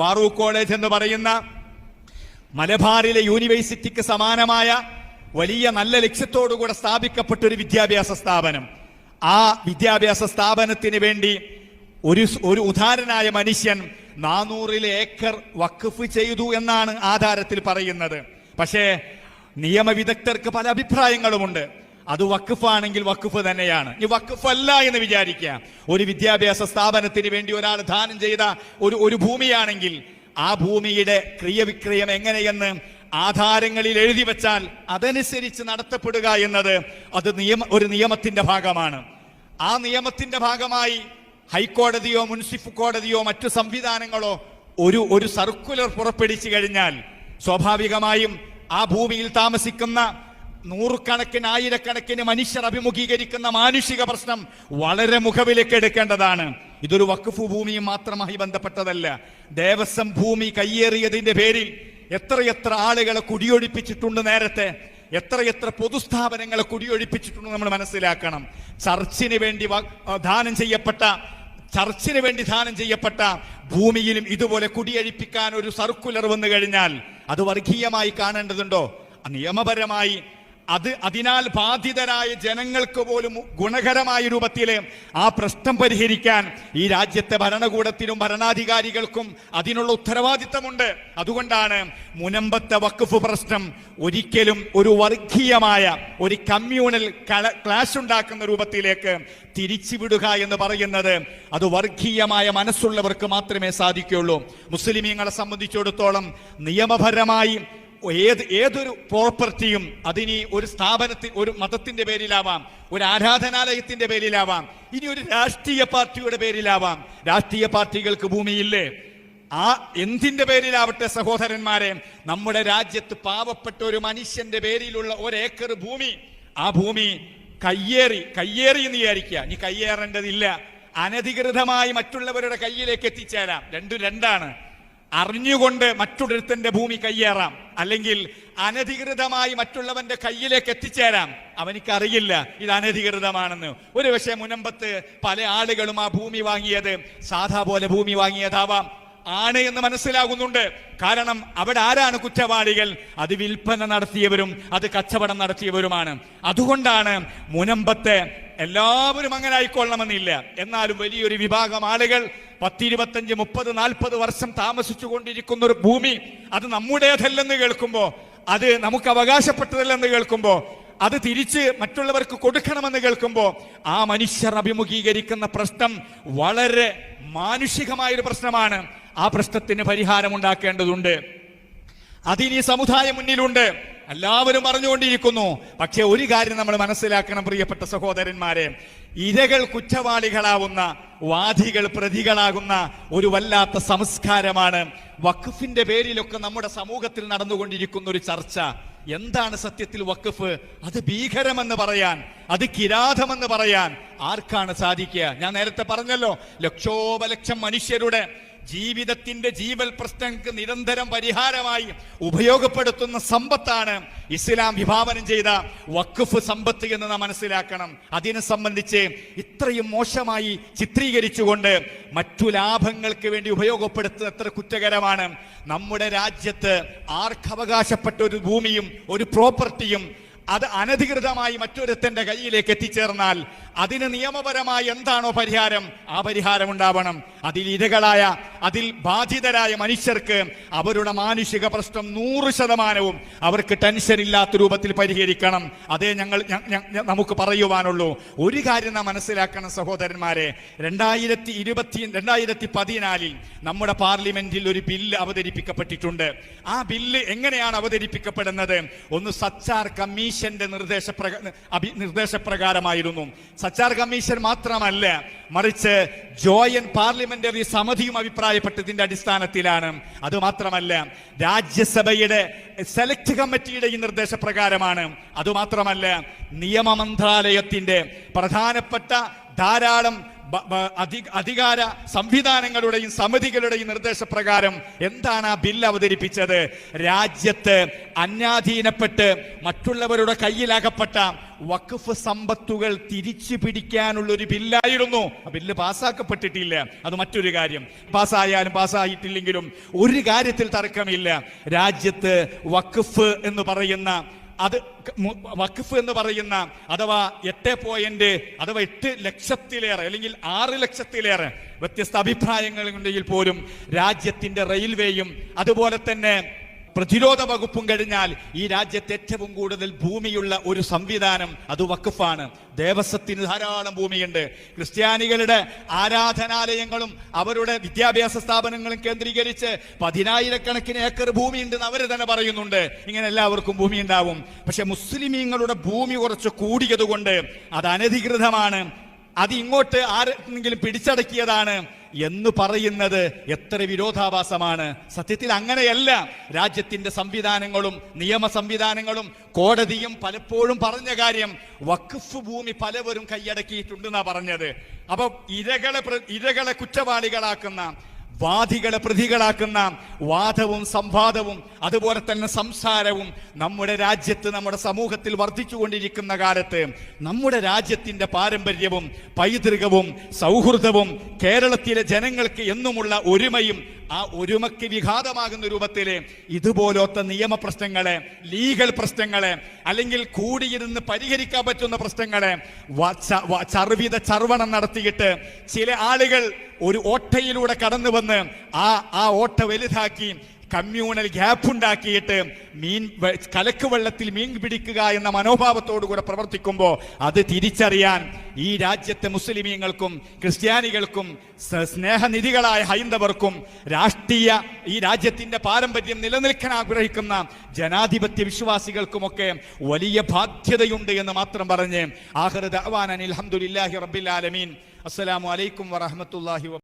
Farooq college എന്ന് പറയുന്ന മലബാറിലെ യൂണിവേഴ്സിറ്റിക്ക് സമാനമായ വലിയ നല്ല ലക്ഷ്യത്തോടുകൂടെ സ്ഥാപിക്കപ്പെട്ട ഒരു വിദ്യാഭ്യാസ സ്ഥാപനം. ആ വിദ്യാഭ്യാസ സ്ഥാപനത്തിന് വേണ്ടി ഒരു ഒരു ഉദാഹരനായ മനുഷ്യൻ നാനൂറിലെ ഏക്കർ വഖഫ് ചെയ്തു എന്നാണ് ആധാരത്തിൽ പറയുന്നത്. പക്ഷേ നിയമവിദഗ്ധർക്ക് പല അഭിപ്രായങ്ങളുമുണ്ട്. അത് വക്കുഫാണെങ്കിൽ വക്കുഫ് തന്നെയാണ്. ഈ വക്കുഫല്ല എന്ന് വിചാരിക്കുക. ഒരു വിദ്യാഭ്യാസ സ്ഥാപനത്തിന് വേണ്ടി ഒരാൾ ദാനം ചെയ്ത ഒരു ഒരു ഭൂമിയാണെങ്കിൽ ആ ഭൂമിയുടെ ക്രിയവിക്രയം എങ്ങനെയെന്ന് ആധാരങ്ങളിൽ എഴുതി വെച്ചാൽ അതനുസരിച്ച് നടത്തപ്പെടുക എന്നത് അത് നിയമ ഒരു നിയമത്തിന്റെ ഭാഗമാണ്. ആ നിയമത്തിന്റെ ഭാഗമായി ഹൈക്കോടതിയോ മുനിസിപ്പൽ കോടതിയോ മറ്റു സംവിധാനങ്ങളോ ഒരു ഒരു സർക്കുലർ പുറപ്പെടുവിച്ചു കഴിഞ്ഞാൽ സ്വാഭാവികമായും ആ ഭൂമിയിൽ താമസിക്കുന്ന നൂറുകണക്കിന് ആയിരക്കണക്കിന് മനുഷ്യർ അഭിമുഖീകരിക്കുന്ന മാനുഷിക പ്രശ്നം വളരെ മുഖവിലേക്ക് എടുക്കേണ്ടതാണ്. ഇതൊരു വഖഫ് ഭൂമിയും മാത്രമായി ബന്ധപ്പെട്ടതല്ല. ദേവസ്വം ഭൂമി കയ്യേറിയതിന്റെ പേരിൽ എത്രയെത്ര ആളുകളെ കുടിയൊഴിപ്പിച്ചിട്ടുണ്ട് നേരത്തെ? എത്രയെത്ര പൊതുസ്ഥാപനങ്ങളെ കുടിയൊഴിപ്പിച്ചിട്ടുണ്ട് നമ്മൾ മനസ്സിലാക്കണം. ചർച്ചിന് വേണ്ടി ദാനം ചെയ്യപ്പെട്ട ചർച്ചിന് വേണ്ടി ദാനം ചെയ്യപ്പെട്ട ഭൂമിയിലും ഇതുപോലെ കുടിയഴിപ്പിക്കാൻ ഒരു സർക്കുലർ വന്നു കഴിഞ്ഞാൽ അത് വർഗീയമായി കാണേണ്ടതുണ്ടോ? നിയമപരമായി അത് അതിനാൽ ബാധിതരായ ജനങ്ങൾക്ക് പോലും ഗുണകരമായ രൂപത്തിൽ ആ പ്രശ്നം പരിഹരിക്കാൻ ഈ രാജ്യത്തെ ഭരണകൂടത്തിനും ഭരണാധികാരികൾക്കും അതിനുള്ള ഉത്തരവാദിത്തമുണ്ട്. അതുകൊണ്ടാണ് മുനമ്പത്തെ വഖഫ് പ്രശ്നം ഒരിക്കലും ഒരു വർഗീയമായ ഒരു കമ്മ്യൂണൽ ക്ലാഷ് ഉണ്ടാക്കുന്ന രൂപത്തിലേക്ക് തിരിച്ചുവിടുക എന്ന് പറയുന്നത് അത് വർഗീയമായ മനസ്സുള്ളവർക്ക് മാത്രമേ സാധിക്കുകയുള്ളൂ. മുസ്ലിമീങ്ങളെ സംബന്ധിച്ചിടത്തോളം നിയമപരമായി ഏത് ഏതൊരു പ്രോപ്പർട്ടിയും അതിനി ഒരു സ്ഥാപനത്തിൽ ഒരു മതത്തിന്റെ പേരിലാവാം ഒരു ആരാധനാലയത്തിന്റെ പേരിലാവാം ഇനി ഒരു രാഷ്ട്രീയ പാർട്ടിയുടെ പേരിലാവാം. രാഷ്ട്രീയ പാർട്ടികൾക്ക് ഭൂമിയില്ലേ? ആ എന്തിന്റെ പേരിലാവട്ടെ സഹോദരന്മാരെ? നമ്മുടെ രാജ്യത്ത് പാവപ്പെട്ട ഒരു മനുഷ്യന്റെ പേരിലുള്ള ഒരേക്കർ ഭൂമി. ആ ഭൂമി കയ്യേറി കയ്യേറി എന്ന് വിചാരിക്കുക. നീ കയ്യേറേണ്ടതില്ല. അനധികൃതമായി മറ്റുള്ളവരുടെ കയ്യിലേക്ക് എത്തിച്ചേരാം. രണ്ടും രണ്ടാണ്. അറിഞ്ഞുകൊണ്ട് മറ്റൊരുത്തന്റെ ഭൂമി കയ്യേറാം. അല്ലെങ്കിൽ അനധികൃതമായി മറ്റുള്ളവന്റെ കയ്യിലേക്ക് എത്തിച്ചേരാം. അവനിക്ക് അറിയില്ല ഇത് അനധികൃതമാണെന്ന്. ഒരു പക്ഷേ മുനമ്പത്ത് പല ആളുകളും ആ ഭൂമി വാങ്ങിയത് സാധാ പോലെ ഭൂമി വാങ്ങിയതാവാം. ആണ് എന്ന് മനസ്സിലാകുന്നുണ്ട്. കാരണം അവിടെ ആരാണ് കുറ്റവാളികൾ? അത് വിൽപ്പന നടത്തിയവരും അത് കച്ചവടം നടത്തിയവരുമാണ്. അതുകൊണ്ടാണ് മുനമ്പത്തെ എല്ലാവരും അങ്ങനെ ആയിക്കൊള്ളണമെന്നില്ല. എന്നാലും വലിയൊരു വിഭാഗം ആളുകൾ പത്തിരുപത്തഞ്ച് മുപ്പത് നാൽപ്പത് വർഷം താമസിച്ചു കൊണ്ടിരിക്കുന്ന ഒരു ഭൂമി അത് നമ്മുടേതല്ലെന്ന് കേൾക്കുമ്പോൾ അത് നമുക്ക് അവകാശപ്പെട്ടതല്ലെന്ന് കേൾക്കുമ്പോൾ അത് തിരിച്ച് മറ്റുള്ളവർക്ക് കൊടുക്കണമെന്ന് കേൾക്കുമ്പോൾ ആ മനുഷ്യർ അഭിമുഖീകരിക്കുന്ന പ്രശ്നം വളരെ മാനുഷികമായൊരു പ്രശ്നമാണ്. ആ പ്രശ്നത്തിന് പരിഹാരം ഉണ്ടാക്കേണ്ടതുണ്ട് അതിനി സമുദായം മുന്നിലുണ്ട്. എല്ലാവരും പറഞ്ഞുകൊണ്ടിരിക്കുന്നു പക്ഷെ ഒരു കാര്യം നമ്മൾ മനസ്സിലാക്കണം പ്രിയപ്പെട്ട സഹോദരന്മാരെ. ഇരകൾ കുറ്റവാളികളാവുന്ന വാദികൾ പ്രതികളാകുന്ന ഒരു വല്ലാത്ത സംസ്കാരമാണ് വഖഫിന്റെ പേരിലൊക്കെ നമ്മുടെ സമൂഹത്തിൽ നടന്നുകൊണ്ടിരിക്കുന്ന ഒരു ചർച്ച. എന്താണ് സത്യത്തിൽ വഖഫ്? അത് ഭീകരമെന്ന് പറയാൻ അത് കിരാതമെന്ന് പറയാൻ ആർക്കാണ് സാധിക്കുക? ഞാൻ നേരത്തെ പറഞ്ഞല്ലോ ലക്ഷോപലക്ഷം മനുഷ്യരുടെ ജീവിതത്തിന്റെ ജീവൽ പ്രശ്നങ്ങൾക്ക് നിരന്തരം പരിഹാരമായി ഉപയോഗപ്പെടുത്തുന്ന സമ്പത്താണ് ഇസ്ലാം വിഭാവനം ചെയ്ത വഖഫ് സമ്പത്ത് എന്ന് നാം മനസ്സിലാക്കണം. അതിനെ സംബന്ധിച്ച് ഇത്രയും മോശമായി ചിത്രീകരിച്ചുകൊണ്ട് മറ്റു ലാഭങ്ങൾക്ക് വേണ്ടി ഉപയോഗപ്പെടുത്തുന്ന എത്ര കുറ്റകരമാണ്. നമ്മുടെ രാജ്യത്ത് ആർക്കവകാശപ്പെട്ട ഒരു ഭൂമിയും ഒരു പ്രോപ്പർട്ടിയും അത് അനധികൃതമായി മറ്റൊരുത്തന്റെ കയ്യിലേക്ക് എത്തിച്ചേർന്നാൽ അതിന് നിയമപരമായി എന്താണോ പരിഹാരം ആ പരിഹാരം ഉണ്ടാവണം. അതിൽ ഇരകളായ അതിൽ ബാധിതരായ മനുഷ്യർക്ക് അവരുടെ മാനുഷിക പ്രശ്നം നൂറ് ശതമാനവും അവർക്ക് ടെൻഷൻ ഇല്ലാത്ത രൂപത്തിൽ പരിഹരിക്കണം. അതേ ഞങ്ങൾ നമുക്ക് പറയുവാനുള്ളൂ. ഒരു കാര്യം നാം മനസ്സിലാക്കണം സഹോദരന്മാരെ. രണ്ടായിരത്തി ഇരുപത്തി രണ്ടായിരത്തി പതിനാലിൽ നമ്മുടെ പാർലമെന്റിൽ ഒരു ബില്ല് അവതരിപ്പിക്കപ്പെട്ടിട്ടുണ്ട്. ആ ബില്ല് എങ്ങനെയാണ് അവതരിപ്പിക്കപ്പെടുന്നത്? ഒന്ന് സച്ചാർ കമ്മീഷന്റെ നിർദ്ദേശപ്രക നിർദ്ദേശപ്രകാരമായിരുന്നു. സച്ചാർ കമ്മീഷൻ മാത്രമല്ല മറിച്ച് ജോയൻ പാർലമെന്ററി സമിതിയും അഭിപ്രായപ്പെട്ടതിന്റെ അടിസ്ഥാനത്തിലാണ്. അത് മാത്രമല്ല രാജ്യസഭയുടെ സെലക്ട് കമ്മിറ്റിയുടെ ഈ നിർദ്ദേശപ്രകാരമാണ്. അതുമാത്രമല്ല നിയമ മന്ത്രാലയത്തിന്റെ പ്രധാനപ്പെട്ട ധാരാളം അധികാര സംവിധാനങ്ങളുടെയും സമിതികളുടെയും നിർദ്ദേശപ്രകാരം എന്താണ് ആ ബില്ല് അവതരിപ്പിച്ചത്? രാജ്യത്ത് അന്യാധീനപ്പെട്ട് മറ്റുള്ളവരുടെ കയ്യിലകപ്പെട്ട വഖഫ് സമ്പത്തുകൾ തിരിച്ചു പിടിക്കാനുള്ള ഒരു ബില്ലായിരുന്നു. ആ ബില്ല് പാസ്സാക്കപ്പെട്ടിട്ടില്ല. അത് മറ്റൊരു കാര്യം. പാസ്സായാലും പാസ്സായിട്ടില്ലെങ്കിലും ഒരു കാര്യത്തിൽ തർക്കമില്ല. രാജ്യത്ത് വഖഫ് എന്ന് പറയുന്ന അത് വഖഫ് എന്ന് പറയുന്ന അഥവാ എട്ട് പോയിന്റ് അഥവാ എട്ട് ലക്ഷത്തിലേറെ അല്ലെങ്കിൽ ആറ് ലക്ഷത്തിലേറെ വ്യത്യസ്ത അഭിപ്രായങ്ങളുണ്ടെങ്കിൽ പോലും രാജ്യത്തിന്റെ റെയിൽവേയും അതുപോലെ തന്നെ പ്രതിരോധ വകുപ്പും കഴിഞ്ഞാൽ ഈ രാജ്യത്ത് ഏറ്റവും കൂടുതൽ ഭൂമിയുള്ള ഒരു സംവിധാനം അത് വഖഫാണ്. ദേവസ്വത്തിന് ധാരാളം ഭൂമിയുണ്ട്. ക്രിസ്ത്യാനികളുടെ ആരാധനാലയങ്ങളും അവരുടെ വിദ്യാഭ്യാസ സ്ഥാപനങ്ങളും കേന്ദ്രീകരിച്ച് പതിനായിരക്കണക്കിന് ഏക്കർ ഭൂമിയുണ്ടെന്ന് അവർ തന്നെ പറയുന്നുണ്ട്. ഇങ്ങനെ എല്ലാവർക്കും ഭൂമി ഉണ്ടാവും പക്ഷെ മുസ്ലിമീങ്ങളുടെ ഭൂമി കുറച്ച് കൂടിയതുകൊണ്ട് അത് അനധികൃതമാണ്. അത് ഇങ്ങോട്ട് ആരെങ്കിലും പിടിച്ചടക്കിയതാണ്. എന്ന് പറയുന്നത് എത്ര വിരോധാഭാസമാണ്. സത്യത്തിൽ അങ്ങനെയല്ല. രാജ്യത്തിന്റെ സംവിധാനങ്ങളും നിയമ സംവിധാനങ്ങളും കോടതിയും പലപ്പോഴും പറഞ്ഞ കാര്യം വഖഫ് ഭൂമി പലവരും കൈയടക്കിയിട്ടുണ്ടെന്നാ പറഞ്ഞത്. അപ്പൊ ഇരകളെ ഇരകളെ കുറ്റവാളികളാക്കുന്ന വാദികളെ പ്രതികളാക്കുന്ന വാദവും സംവാദവും അതുപോലെ തന്നെ സംസാരവും നമ്മുടെ രാജ്യത്ത് നമ്മുടെ സമൂഹത്തിൽ വർദ്ധിച്ചുകൊണ്ടിരിക്കുന്ന കാലത്ത് നമ്മുടെ രാജ്യത്തിന്റെ പാരമ്പര്യവും പൈതൃകവും സൗഹൃദവും കേരളത്തിലെ ജനങ്ങൾക്ക് എന്നുമുള്ള ഒരുമയും ആ ഒരുമയ്ക്ക് വിഘാതമാകുന്ന രൂപത്തിൽ ഇതുപോലത്തെ നിയമ പ്രശ്നങ്ങളെ ലീഗൽ പ്രശ്നങ്ങളെ അല്ലെങ്കിൽ കൂടിയിരുന്ന് പരിഹരിക്കാൻ പറ്റുന്ന പ്രശ്നങ്ങളെ ചർവിത ചർവണം നടത്തിയിട്ട് ചില ആളുകൾ ഒരു ഓട്ടയിലൂടെ കടന്നു വന്ന് ആ ആ ഓട്ട വലുതാക്കി കമ്മ്യൂണൽ ഗ്യാപ്പ് ഉണ്ടാക്കിയിട്ട് മീൻ കലക്ക് വെള്ളത്തിൽ മീൻ പിടിക്കുക എന്ന മനോഭാവത്തോടു കൂടെ പ്രവർത്തിക്കുമ്പോൾ അത് തിരിച്ചറിയാൻ ഈ രാജ്യത്തെ മുസ്ലിമീങ്ങൾക്കും ക്രിസ്ത്യാനികൾക്കും സ്നേഹനിധികളായ ഹൈന്ദവർക്കും രാഷ്ട്രീയ ഈ രാജ്യത്തിന്റെ പാരമ്പര്യം നിലനിൽക്കാൻ ആഗ്രഹിക്കുന്ന ജനാധിപത്യ വിശ്വാസികൾക്കുമൊക്കെ വലിയ ബാധ്യതയുണ്ട് എന്ന് മാത്രം പറഞ്ഞ് ആഹ്റദ് അവാൻ അനിൽ അലഹമുല്ലാഹി റബ്ബിൽ ആലമീൻ. അസ്സലാമു അലൈക്കും വറഹമത്തല്ലാഹി